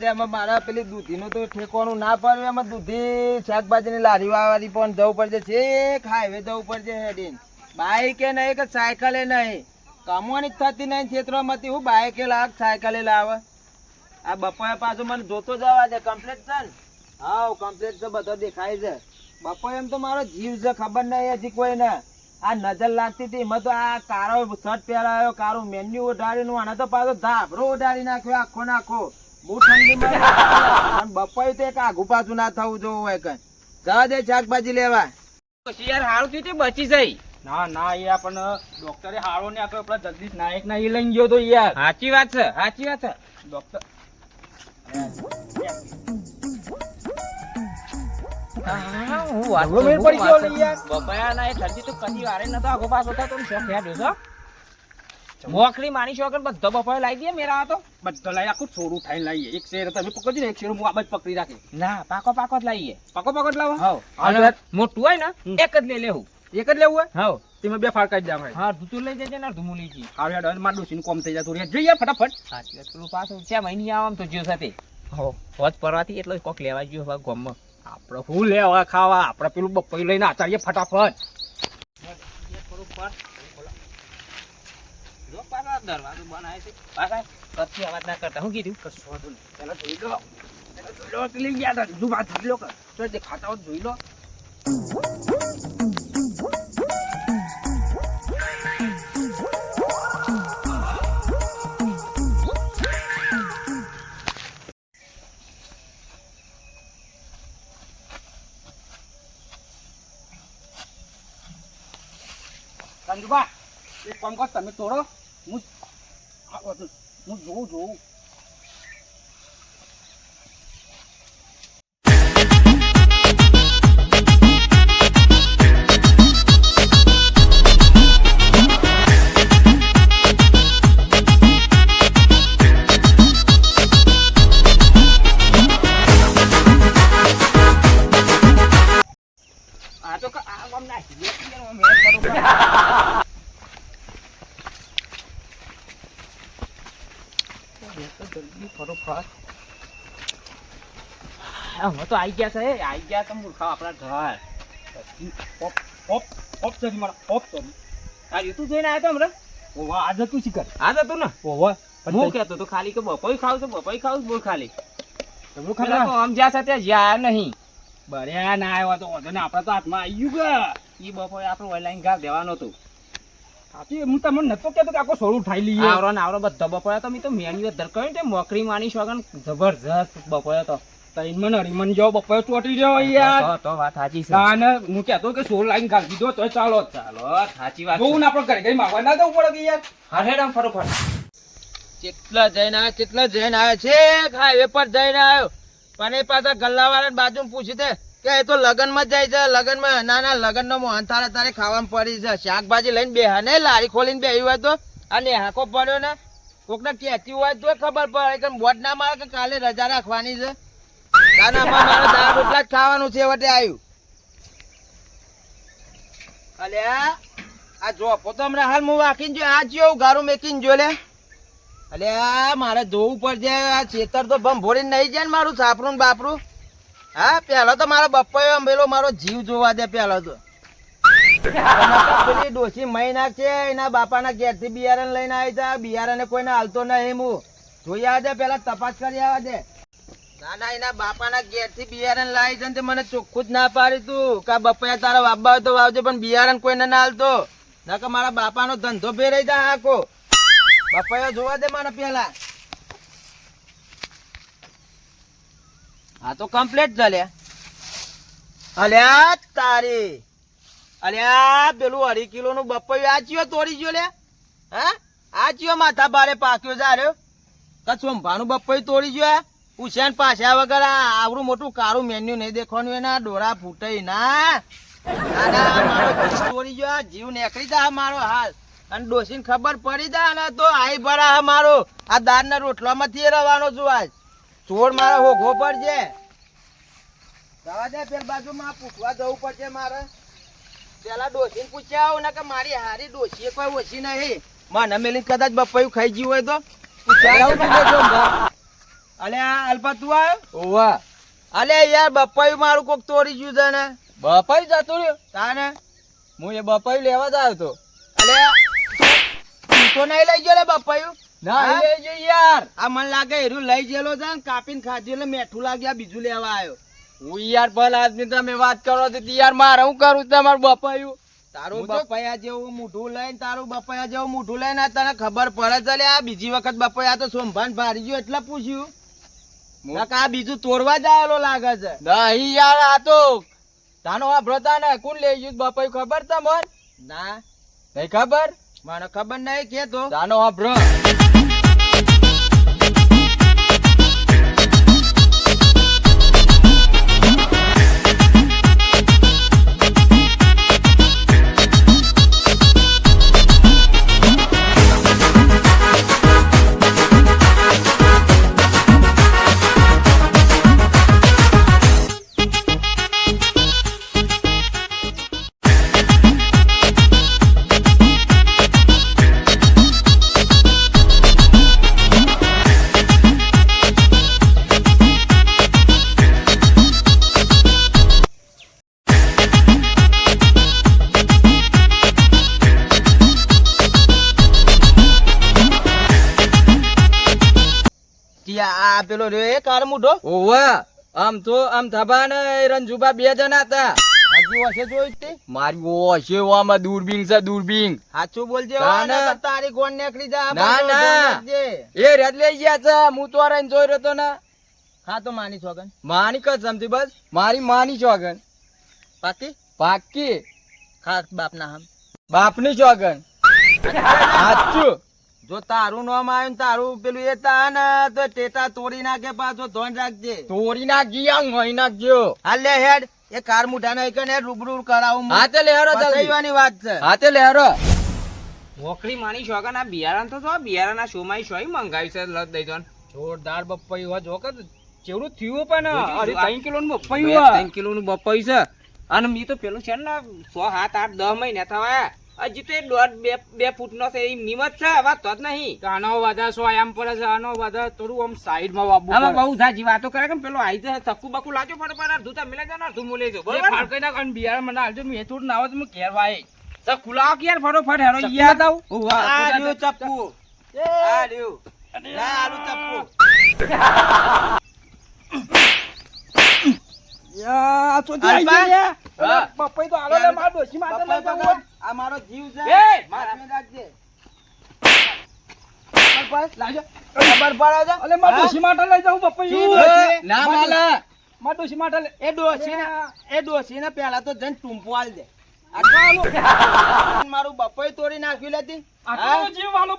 જવા એમાં મારા પેલી દૂધીનું તો ઠેકવાનું ના પડે એમાં દૂધી શાકભાજીની લારી વાળી પણ જવું પડશે. છેક હાઈવે જવું પડશે હેડીન. બાઈકે નહીં કે સાયકલે નહીં. કમવાની થતી નહીં ખેતરોમાંથી હું બાઈકે લાવ સાયકલે લાવ. આ બપોરે પાછું મને જોતો જવા દે કમ્પ્લેટ છે હા કમ્પ્લેટ તો બધો દેખાય છે. બપોરે એમ તો મારો જીવ છે, ખબર નહીં હજી કોઈને. આ નજર લાગતી હતી. એમાં તો આ કારો શર્ટ પહેરાયો, કારો મેન્યુ ઉડાડીનું આને તો પાછો ધાબરો ઉડાડી નાખ્યો, આખો નાખો બહુ ઠંડીમાં બપોરે તો એક આઘું પાછું ના થવું જોવું હોય કઈ. જવા દે શાકભાજી લેવા. શિયાર હારું થયું તે બચી જઈ. ના ના એ પણ ડોક્ટરે હારો ને આપણે પેલા જગદીશ નાયક ના એ લઈને ગયો તો યાર. સાચી વાત છે સાચી વાત છે. ડોક્ટર. હા, વાત પડી ગયો યાર. બપાયા ના એ ઠંડી તો કદી વારે નતો આગો પાસ થતો તો શોખ હેડ્યો છો મોકરી માની શોખ બધો બફાયો લાવી દે મેરા તો બધો લઈ આખું છોરું ખાઈને લાવીએ એક શેર તમે પકડજો ને એક શેર હું આ પકડી રાખી ના પાકો પાકો જ લાવીએ. પાકો પાકો જ લાવો? હા મોટું હોય ને એક જ લઈ લેવું. એક જ લેવું હોય? હા તેમાં બે ફાળકા જ દે હા તું લઈ જજે ને ધુમુ લઈ જઈએ હારું યાર માર ડોસીનું કોમ થઈ જતું રે જોઈએ ફટાફટ. સાચી વાત પેલું પાછું છે મહિની આવામ તો જ્યો સાથે. હો હોજ પરવાથી એટલો કોક લેવા ગયો હવે ગોમમાં. આપણે શું લેવા ખાવા? આપણે પેલું બપોઈ લઈને આચારીએ ફટાફટ. દરવાજો બનાવે છે. પાછા કચ્છી અવાજ ના કરતા. હું કીધું, કશું વાંધો નહીં. પેલા જોઈ લો. પેલા જોઈ લો. પેલી યાર હજુ વાત જોઈ લો તો દેખાતા હોય જોઈ લો. સંજુબા એક કામ કર, તમે તોડો. હું આ બધું હું જોઉં આઈ ગયા છે આઈ ગયા તો મૂર્ખા આપણા ઘર. ઓપ ઓપ ઓપ સરી મારા ઓપ સરી આ રીતુ જોઈને આવ્યો તો હમણાં? ઓવા આજે તું શીખર. આ જતું ને? ઓવા હું કહેતો તો ખાલી કે બપોઈ ખાવ છું બપોઈ ખાવ બોલ ખાલી. તમે ખાલી. તો આમ જ્યાં સાથે જ્યાં નહીં. બર્યા ના આવ્યો તો વાંધો ને આપણા તો હાથમાં આવી ગયું કે એ બપોરે આપણું ઓનલાઈન ઘાલ દેવાનો હતું. હું તમને નતો કેતો કે આખો સોળું ઉઠાઈ લઈએ. આવરો ને આવરો બધો બપોરે તો મેં તો મેન્યુ દર કર્યું ને મોકરી માની શોગન જબરજસ્ત બપોરે તો તઈન મને હરીમન જો બપોરે ચોટી રહ્યો યાર. તો- વાત સાચી છે. તાને હું કહેતો કે સોળ લાઈન ઘાલી દીધો તો ચાલો ચાલો સાચી વાત જોવું ને આપણે ઘરે ઘરે માગવા ના જવું પડે કે યાર? હા હેડ આમ ફટોફટ. કેટલા જઈને આવ્યા કેટલા જઈને આવ્યા છે હાઈવે પર જઈને આવ્યો પણ એ પાછા ગલ્લાવાળાને બાજુ પૂછી દે કે એ તો લગનમાં જ જાય છે લગનમાં? ના ના લગનનો મોહન તારે તારે ખાવામાં પડી છે. શાકભાજી લઈને બેહા ને લારી ખોલીને બેહી હોય તો? અને હાકો પડ્યો ને? કોકને કહેતી હોય તો ખબર પડે કે બોટ ના મારે કે કાલે રજા રાખવાની છે? મારે દાળ તો પડશે, આ તો જાય મારું, સાપરું બાપરું. હા પેલો તો મારો બપ્પો પેલો મારો જીવ જોવા દે પેલો તો. ડોસી મહિના છે, એના બાપાના ઘેરથી બિયારણ લઈને આવી છે બિયારણે કોઈને હાલતો નહીં હું જોઈ આવે પેલા તપાસ કરી આવે ના ના, એના બાપાના ઘેરથી બિયારણ લાવી છે ને તે મને ચોખ્ખું જ ના પાડી તું. કે બપૈયા તારા બાબા તો વાવજે, પણ બિયારણ કોઈને ના હાલતો. કે મારા બાપાનો ધંધો ફેરાઈ જાય આખો. બપૈયા જોવા દે મને પેલા. હા તો કમ્પ્લીટ ચાલ્યા અલ્યા તારી. અલ્યા પેલું અઢી કિલો નું બપૈયું આ ચિયો તોડી ગયો લે હા? આ માથા બારે પાક્યો જા રહ્યો. તો ભાનું બપૈયું તોડી ગયો ઉછેન પાછા વગર આવડું મોટું કાળું મેન્યુ નહીં દેખવાનું, એના ડોળા ફૂટે ના. મારો જીવ નીકળી જા મારો હાલ. અને ડોસીને ખબર પડી દે ને તો આઈ ભરા મારો. આ દાળના રોટલામાંથી રવાનો છું આજ. ચોર મારા હોઘો પડશે જવા દે પેલ બાજુમાં પૂછવા જવું પડશે મારે. પેલા ડોસીને પૂછ્યા આવું ને કે મારી હારી ડોસીએ કોઈ ઓછી નહીં. મને મેલી કદાચ બપાયું ખાઈ ગયું હોય તો. પૂછ્યા આવું બીજે જો અલે આ અલ્પા તું આવ્યો? ઓવા અલે યાર બપાઈ મારું કોક તોડી ગયું છે ને. બપાઈ જતો રહ્યો? તાને? હું એ બપાઈ લેવા જ આવ્યો તો. અલે તું તો નહીં લઈ ગયો લે બપ્પાયું ના લઈ એ યાર. આ મને લાગે એરું લઈ ગયેલો છે ને કાપીને ખાધ્યું એટલે મેઠું લાગ્યા બીજું લેવા આવ્યો. હું યાર ભલે આદમી તમે વાત કરો તો યાર મારે હું કરું તમારું બપાયું તારું બપૈયા જેવું મૂઠું લઈને તારું બપૈયા જેવું મૂઠું લઈને તને ખબર પડે છે આ બીજી વખત બપૈયા તો સોમભાન ભારી ગયો એટલે પૂછ્યું. આ બીજું તોડવા જ આવેલો લાગે છે. નહીં યાર આ તો તાનો આ બ્રતા ને કોણ લઈ ગયું બાપા ખબર તમને? ના. નહીં ખબર? મને ખબર નહીં કે તો તાનો આ બ્ર આ પેલો રહ્યો એ કાર મૂઢો? ઓવા આમ તો આમ થબા ને રંજુબા બે જણા હતા. હજુ હશે જોઈ તે? મારી ઓશે આમાં દૂરબીન છે દૂરબીન. સાચું બોલજે ના, તારી ગોળ નીકળી જા ના, ના. એ રેત લઈ ગયા છે હું તો રહીને જોઈ રહ્યો તો ને. હા તો માની છોગન માની કસમથી બસ મારી માની છોગન પાકી? પાકી. ખાસ બાપ ના હમ. બાપની છોગન સાચું. જો તારું નામ આવ્યું તારું પેલું એ તા ને તો ટેટા તોડી નાખે પાછો ધોન રાખજે. તોડી નાખજી આ હોય નાખજો. હાલ લે હેડ. એ કાર મુઠા નહીં કે રૂબરૂ કરાવું હાથે લેહરો જલ્દી. વાત છે. હાથે લેહરો મોકરી માની શોગન ના બિયારણ તો જો બિયારણના શોમાં શોય મંગાવી છે લત દઈ દો જોરદાર બપ્પાઈ હોય જો કે ચેવડું થયું પણ અરે ત્રણ કિલો નું બપ્પાઈ હોય. ત્રણ કિલોનું બપાઈ છે. અને મી તો પેલું છે ને સો સાત આઠ દસ મહિના થવા હજી તો એ દોઢ બે બે ફૂટનો છે એ નિમત છે વાત તો જ નહીં. તો આનો વધારે સો આમ પડે છે આનો વધારે થોડું આમ સાઈડમાં આમાં પડે. બહુ સાચી વાતો કરે કે પેલો આઈ જાય ચક્કુ બક્કુ લાજો પણ પણ અડધું તમે લઈ જાઓ ને અડધું હું લઈ જાઉં એ બરોબર ફાડકાઈ નાખ મને આલજો મેં થોડું ના આવે તો ઘેર વાય તો ખુલાવો કે યાર ફટોફટ હેરો યાર? આ ખુલા ચપ્પુ. આ રહ્યું લા આલુ ચપ્પુ. યા, અલ્પા? આઈ લે. તો આલો લે, માર ડોશી માર. પપ્પા, આ મારો જીવ છે મારા- રાખજે ખબર પડે? લાવજો. ખબર પડે છે અલે મારા હા? માટે લઈ જાઉં પપ્પાઈ શી હું. ડોશી? ના માલે મારા ડોશી માટે લે. એ ડોશીને એ ડોશીને પહેલા તો જઈને ટૂંપો આલ દે મારું બપોય તોડી નાખ્યું લેતી આટલો જીવ આમ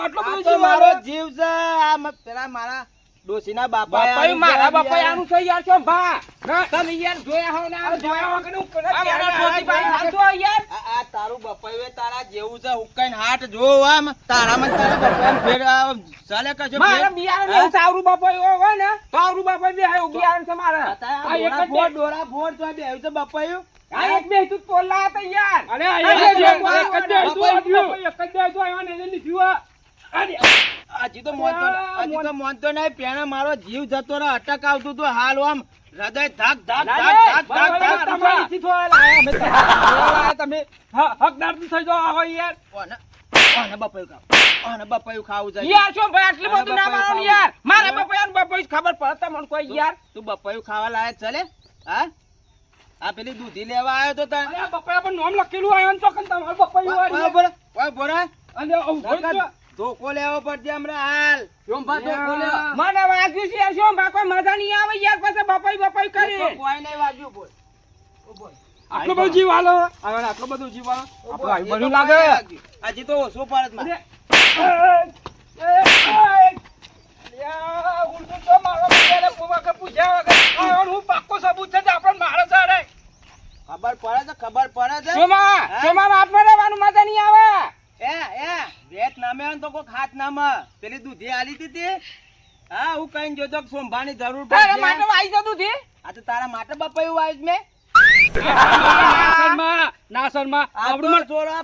આટલો બધો જીવ મારો જીવ છે આ પેલા મારા ડોશીના બાપા બપાઈ મારા બપાઈ આનું યાર છો ભા. તમે યાર જોયા હો ના જોયા હું કરે આ મારા ક્યારે ભાઈ? હોય યાર. આ તારું બપાઈ તારા જેવું છે હુકાઈને હાટ જો આમ. તારામાં તારા બપાઈ ફેર આ ચાલે કજો મારા બિયાર ને તારું બપાઈ હોય ને તારું આવરું બે આયું બિયાર છે મારા. આ તારા એક ફોડ, ડોરા ફોડ, તો બે બેહ્યું છે બપાયું? આ એક બે તું તોલા હતા યાર. અરે આ એક જ બે- એક જ એક બે હતું, આવ્યા ને એને લીધું આ. અરે, હજી તો મોનતો હજી તો મોનતો નહીં પેણે મારો જીવ જતો રહ્યો. અટક આવતું હતું હાલ આમ. હૃદય ધક ધક ધક ધક ધક ધક. તમે હકદાર તો થઈ જાવ હોય યાર. કોને બપાયું ખાવ. ઓને બપાયું ખાવું જાય યાર શું ભાઈ આટલું બધું ના મારો યાર? મારા ખબર પડે તમને કોઈ યાર. તું બપાયું ખાવા લાયક ચલે હા? આ પેલી દૂધી લેવા આવ્યો તો તને બપાયા પર નામ લખેલું આવ્યો ને ચોકન તમારું બપાયું અને તો. ધોકો લેવો પડશે હમણાં હાલ. ચોંભા તો ખોલ્યો. મને વાગ્યું છે યાર શું બા કોઈ મજા નહીં આવે યાર પછી બપાઈ બપાઈ કરી. કોઈ નહીં વાગ્યું બોલ. બોલ. આટલો બધો જીવ હાલો આવે આટલો બધો જીવ હાલો આપણો બધું લાગે. આજે તો ઓછો પડે મારે. એ, એ, યા, ઉલટું તો મારો બધાને પૂછ્યા વગર હું પાક્કો સબૂત છે આપણને મારે છે ખબર પડે છે ખબર પડે છે. શોમાં રહેવાનું મજા નહીં આવે. ને તો કોક હાથ નામે પેલી દૂધી આલી હતી તે? હા હું કઈ જોતો સોંભાની જરૂર તારા માટે આવી જતું થી આ તો તારા માટે બપાયું આવ્યું મેં.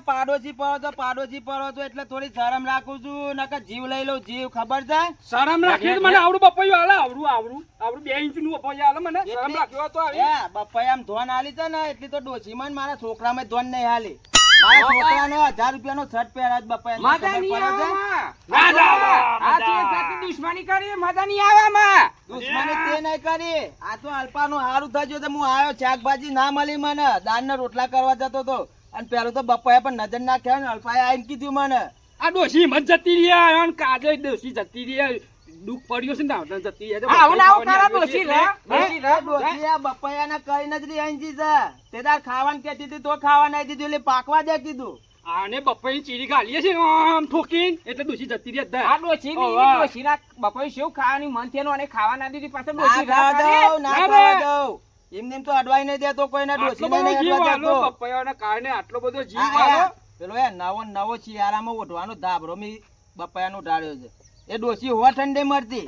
પાડોશી પડો તો પાડોશી પડો તો એટલે થોડી શરમ રાખું છું. નકર જીવ લઈ લઉં જીવ ખબર છે? શરમ રાખી મને આવડું બપૈયું હાલે આવડું આવડું આવડું બે ઇંચનું બપૈયું હાલે મને. શરમ રાખ્યો તો બપ્પાએ આમ ધોન હાલી છે ને એટલી તો ડોશીમાં મારા છોકરામાં ધોન નહીં હાલી મારા છોકરાને રૂપિયાનો શર્ટ આ તે દુશ્મની કરી. મજા નહીં આવામાં. દુશ્મની તે નહીં કરી. આ તો અલ્પાનું હારું થયું તો હું આવ્યો શાકભાજી ના મળી મને. દાળના રોટલા કરવા જતો તો અને પેલું તો બપ્પાએ પણ નજર નાખ્યા ને અલ્પાએ આવીને કીધું મને. આ ડોસી મત જતી રહ્યા અને કાજે ડોસી જતી રહ્યા દુઃખ પડ્યો છે ને આવતા જતી આવું આવું રે હે? ડોશી રે આ બપૈયાના કરીને જ આંજી છે. તે તાર ખાવાનું કહેતી હતી તો ખાવા નહીં દીધું એટલે પાકવા દે કીધું. આને બપૈયું ચીરી ગાલીએ છે આમ ઠોકીન એટલે ડોશી જતી રહ્યા આ ડોશી ની ઓવા. ના બપોરે શું ખાવાની મન થયેલું અને ખાવા ના દીધી પાછળ ના ખાવા રાહ ના ખાવા. દઉં. એમને તો અડવાઈ નહીં દેતો કોઈને ના નહીં અડવા દેતો બપૈયાના કારણે આટલો બધો જીવ આ- પેલો એ નવો નવો શિયાળામાં ઓઢવાનો ધાબરો મી બપૈયાનો ઢાળ્યો છે. એ ડોસી હોવા ઠંડે મરતી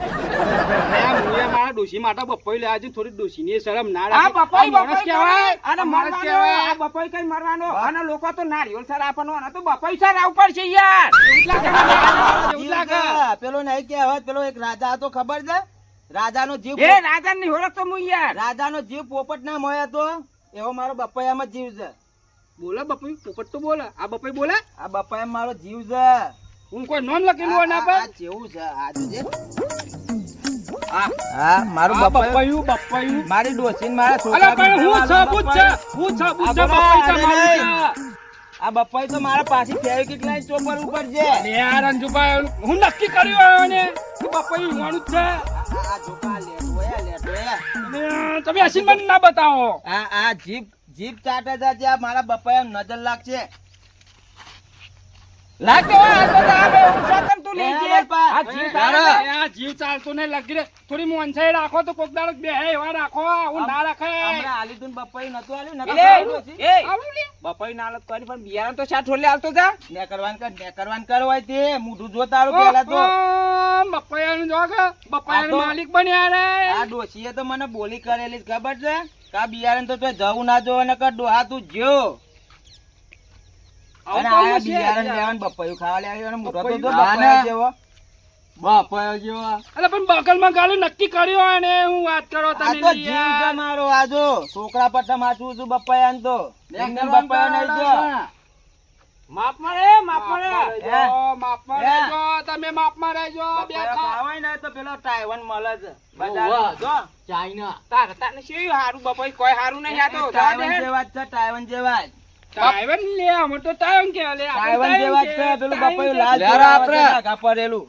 મારા ડોસી માટે બપોઈ લે છે થોડી ડોશીની શરમ ના રાખે. બપોઈ માણસ બપોઈ કહેવાય અને માણસ મરવાનો કહેવાય બપોઈ કઈ મરવાનો? અને લોકો તો નારિયેળ સર આપવાનો અને તો બપોઈ સર આવ પડશે યાર. પેલો નહીં કહેવત પેલો એક રાજા હતો ખબર છે? રાજાનો જીવ એ રાજા ની તો હું યાર. રાજાનો જીવ પોપટ ના મોય હતો એવો મારો બપૈયામાં જીવ છે. બોલો બપોઈ પોપટ તો બોલે. આ બપોઈ બોલે? આ બપૈયા મારો જીવ છે. હું કોઈ નોમ લખેલું હોય ના પર આ જેવું છે આજે હા મારું બપૈયું બપૈયું બપૈયું મારી ડોસીન મારા છોકરા પણ હું બપૈયું. સબૂત છે હું સબૂત છે બપોઈ બોલા, મારું આ બપૈયું તો મારા પાછી ફેવિકિક લાઈન ચોપર ઉપર છે. અરે યાર અંજુભાઈ હું નક્કી કર્યું આવ્યો ને કે બપોઈ જ છે. આ- આ જોકા લેટો એ, લેટો એ. તમે હસી મને ના બતાવો. આ આ જીપ જીપ ચાટે છે આ મારા બપૈયા નજર લાગશે. આ તો તું. આ જીવ આ જીવ ચાલતો નહીં લાગી રે. થોડી મોનસાઈ રાખો તો કોક દાડો બે એવા રાખો હું ના રાખે. આલી તું ને નતું આલ્યું. એ, આવડું ના કરી પણ બિયારણ તો શા ઠોલે હાલતો જા. ને કરવાનું કર ને કરવાનું કર તે મોઢું જો તારું પેલા તો. ઓહો, બપૈયાનું જો કે બપૈયાનો આ તો- માલિક બન્યા રે. આ ડોશીએ તો મને બોલી કરેલી ખબર છે કા બિયારણ તો તોય જવું ના જો ને કર ડોહા તું જો છોકરા પર છું તો. નહીં માપ મળે માપ મળે તમે માપમાં રહેજો બે ખાવાય ને તો પેલો ટાઈવન મળે છે. જો. ચાઇના. તાર તાર શું હારું બપોઈ કોઈ હારું નહીં આ તો હેડ. જેવા જ છે ટાઈવન જેવા જ. ટાઈવન લે અમે તો ટાઈવન કે લે આપણે જેવા છે પેલું ટાઈવન લાલ યાર આપણે. વચ્ચે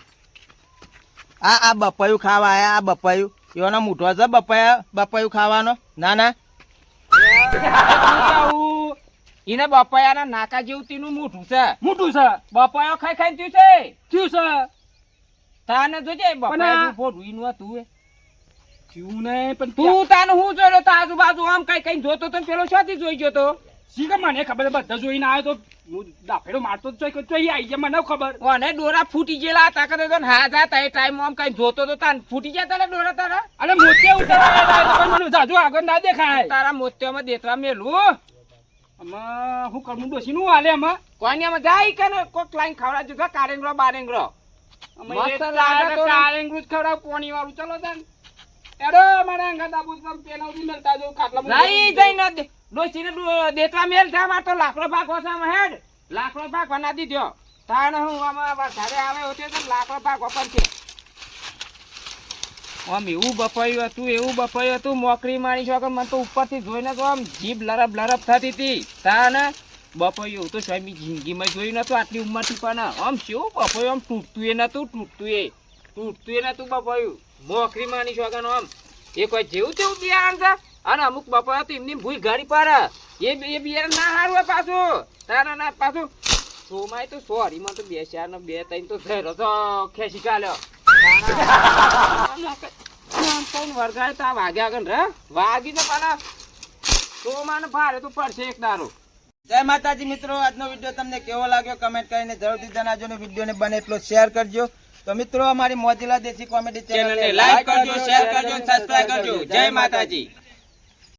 આ આ બપૈયું ખાવા આયા આ બપૈયું. એનો મૂઠો છે બપૈયા બપૈયું ખાવાનો. ના ના. એને બપૈયાના નાકા જેવું તેનું મોટું છે. મોટું છે. બપાયો ખાઈ ખાઈ થયું છે? થયું છે. તાને જોજે પણ આ- ઈનું હતું એ. થયું નહીં પણ તું તાને હું જોયેલો તો આજુબાજુ આમ કઈ કઈ જોતો તો પેલો શોથી જોઈ ગયો તો. શી ખબર? મને ખબર બધા જોઈને આવ્યો તો હું દાફેડો મારતો તો જોઈ આવી જાય મને ખબર. અને ડોરા ફૂટી ગયેલા હતા કરે તો હા જા તા ટાઈમ આમ કઈ જોતો તો તાન. ફૂટી ગયા તારે ડોરા તારા? અને મોતે ઉતરા મને જાજુ આગળ ના દેખાય. તારા મોત્યામાં દેતવા મેલું આમાં હું કરમું ડોસી નું હાલે આમાં. કોની આમાં જાય કે કોક લાઈન ખવડાવજો કારેંગરો બારેંગરો. મસ્ત લાગે તો. કારેંગરું જ ખવડાવ પોણી વાળું ચલો તાન. એડો મારા અંગત આપું જો ખાટલા જઈ ન દે ડોસીને ડો- મેલ થા તો લાકડો પાક છે હેડ. લાકડો ભાગવા ના દીધો. તાણ હું આમાં વધારે આવે હોતે તો લાકડો ભાગવા પડશે આમ એવું બપાયું હતું એવું બપાયું હતું મોકરી મારી છો કે મને તો ઉપરથી જોઈને તો આમ જીભ લરબ લરબ થતી હતી. તાને બપાયું તો સ્વામી જિંદગીમાં જોયું નતું આટલી ઉંમરથી પણ. આમ શું બપોયું આમ તૂટતું એ નતું તૂટતું એ. તૂટતું એ નતું બપાયું મોકરી માની કે આમ. એ કોઈ જેવું તેવું બિયારણ છે? અને અમુક બાપા તો એમની ભૂલ ગાડી પાડે. એ એ બિયારણ ના હારું પાછું. તારા ના પાછું. સોમાય તો સોરી માં તો બે ચાર ને બે ત્રણ તો થયેલો તો ખેંચી કાઢ્યો વરગાડ તા વાગ્યા આગળ રે. વાગી તો પાછા સોમાને ભારે તો પડશે એક દારો. જય માતાજી મિત્રો, આજનો વીડિયો તમને કેવો લાગ્યો? કમેન્ટ કરીને જરૂરથી જણાવજો ને વિડીયોને બને એટલો શેર કરજો. તો મિત્રો અમારી મોજીલા દેશી કોમેડી ચેનલને લાઈક કરજો શેર કરજો સબસ્ક્રાઇબ કરજો જય માતાજી.